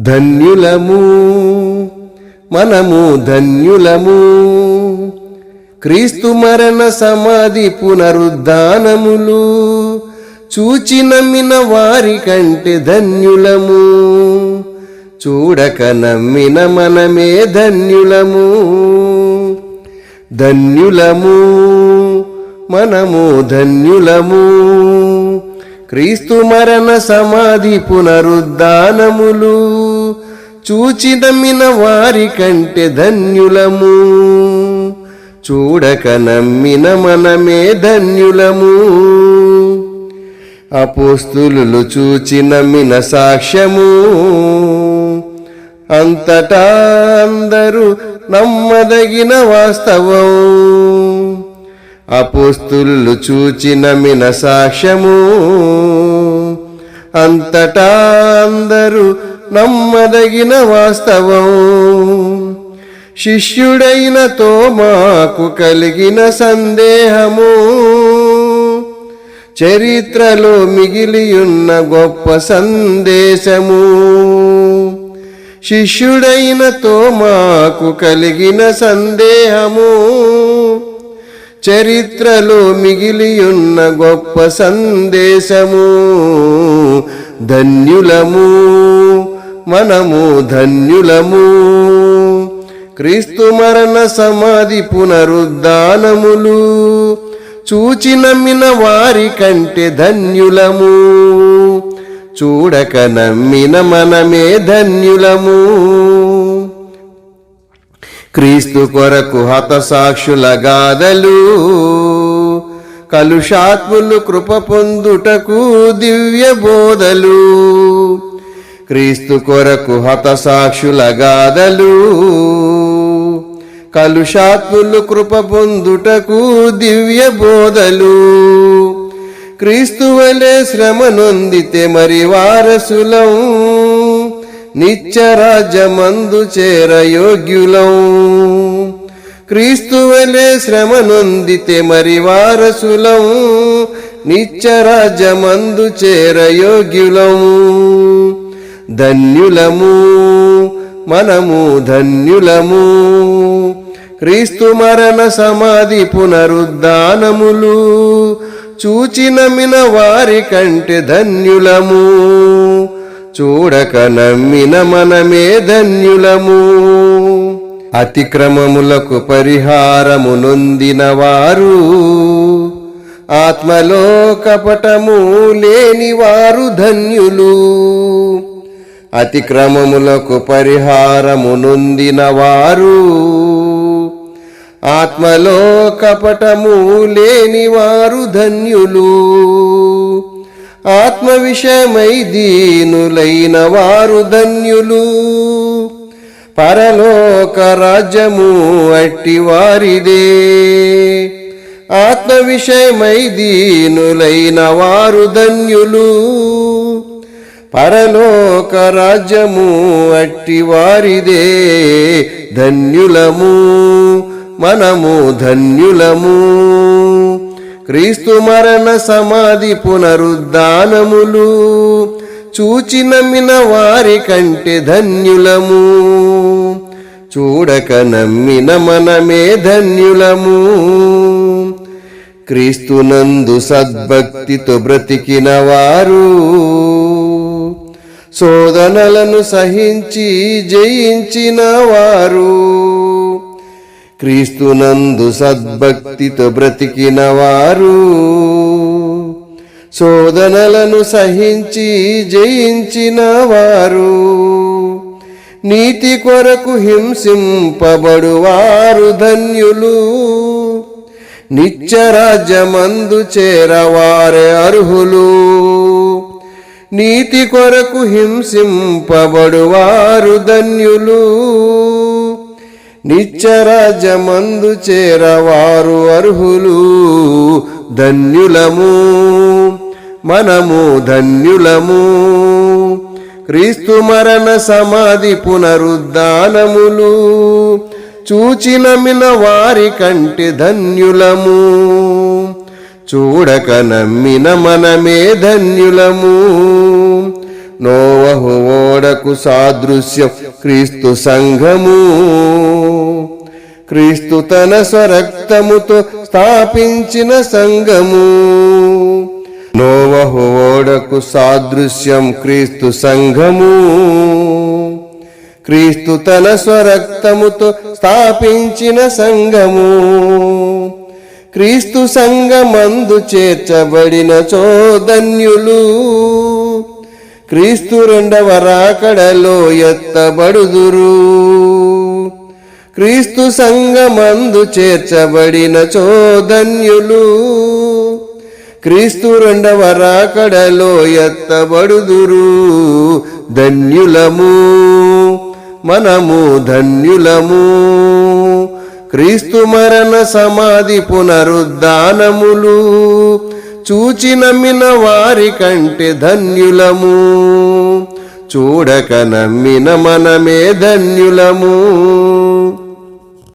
ధన్యులము మనము ధన్యులము. క్రీస్తు మరణ సమాధి పునరుద్ధానములు చూచి నమ్మిన వారి కంటే ధన్యులము. చూడక నమ్మిన మనమే ధన్యులము. ధన్యులము మనము ధన్యులము. క్రీస్తు మరణ సమాధి పునరుద్ధానములు చూచి నమ్మిన వారి కంటే ధన్యులము. చూడక నమ్మిన మనమే ధన్యులము. అపోస్తులు చూచి నమ్మిన సాక్ష్యము. అంతటా అందరూ నమ్మదగిన వాస్తవం. అపోస్తులు చూచి నమ్మిన సాక్ష్యము. అంతటా అందరూ నమ్మదగిన వాస్తవం. శిష్యుడైన తోమాకు కలిగిన సందేహము. చరిత్రలో మిగిలియున్న గొప్ప సందేశము. శిష్యుడైన తోమాకు కలిగిన సందేహము. చరిత్రలో మిగిలియున్న గొప్ప సందేశము. ధన్యులము. మనము ధన్యులము. క్రీస్తు మరణ సమాధి పునరుద్ధానములు. చూచి నమ్మిన వారి కంటే ధన్యులము. చూడక నమ్మిన మనమే ధన్యులము. క్రీస్తు కొరకు హతసాక్షుల గాథలు. కలుషాత్ములు కృప పొందుటకు దివ్య బోధలు. క్రీస్తు కొరకు హతసాక్షులగాదలు. కలుషాత్ములు కృప పొందుటకు దివ్య బోధలు. క్రీస్తు వలె శ్రమ నొందితే మరి వారసులం. నిత్యరాజ్యమందు చేర యోగ్యులం. క్రీస్తు వలె శ్రమ నొందితే మరి వారసులం. నిత్యరాజ్యమందు చేర యోగ్యులం. ధన్యులము మనము ధన్యులము. క్రీస్తు మరణ సమాధి పునరుద్ధానములు చూచి వారి కంటే ధన్యులము. చూడక నమ్మిన మనమే ధన్యులము. అతిక్రమములకు పరిహారము నొందిన వారు ఆత్మలో కపటము లేని వారు ధన్యులు. అతిక్రమములకు పరిహారమునుందిన వారు ఆత్మలో కపటము లేని వారు ధన్యులు. ఆత్మ విషయమై దీనులైన వారు ధన్యులు. పరలోక రాజ్యము అట్టి వారిదే ఆత్మ విషయమై దీనులైన వారు ధన్యులు. పరలోక రాజ్యము అట్టి వారిదే ధన్యులము మనము ధన్యులము. క్రీస్తు మరణ సమాధి పునరుద్ధానములు చూచి నమ్మిన వారి కంటే ధన్యులము. చూడక నమ్మిన మనమే ధన్యులము. క్రీస్తునందు సద్భక్తితో బ్రతికిన వారు శోధనలను సహించి జయించిన వారు. క్రీస్తునందు సద్భక్తితో బ్రతికిన వారు. శోధనలను సహించి జయించిన వారు. నీతి కొరకు హింసింపబడువారు ధన్యులు. నిత్యరాజ్యమందు చేరవారే అర్హులు. నీతి కొరకు హింసింపబడువారు ధన్యులు. నిత్యరాజ్యమందు చేరవారు అర్హులు ధన్యులము. మనము ధన్యులము. క్రీస్తు మరణ సమాధి పునరుద్ధానములు. చూచినమిన వారి కంటి ధన్యులము. చూడక నమ్మిన మనమే ధన్యులము. నోవహు ఓడకు సాదృశ్యం క్రీస్తు సంఘము. క్రీస్తు తన స్వరక్తముతో స్థాపించిన సంఘము. నోవహు ఓడకు సాదృశ్యం క్రీస్తు సంఘము. క్రీస్తు తన స్వరక్తముతో స్థాపించిన సంఘము. క్రీస్తు సంగమందు చేర్చబడిన చోదన్యులు. క్రీస్తు రెండవ రాకడలో ఎత్తబడుదురు. క్రీస్తు సంగమందు చేర్చబడిన చోదన్యులు. క్రీస్తు రెండవ రాకడలో ఎత్తబడుదురు. ధన్యులము మనము ధన్యులము. క్రీస్తు మరణ సమాధి పునరుద్ధానములు చూచి నమ్మిన వారి కంటే ధన్యులము. చూడక నమ్మిన మనమే ధన్యులము.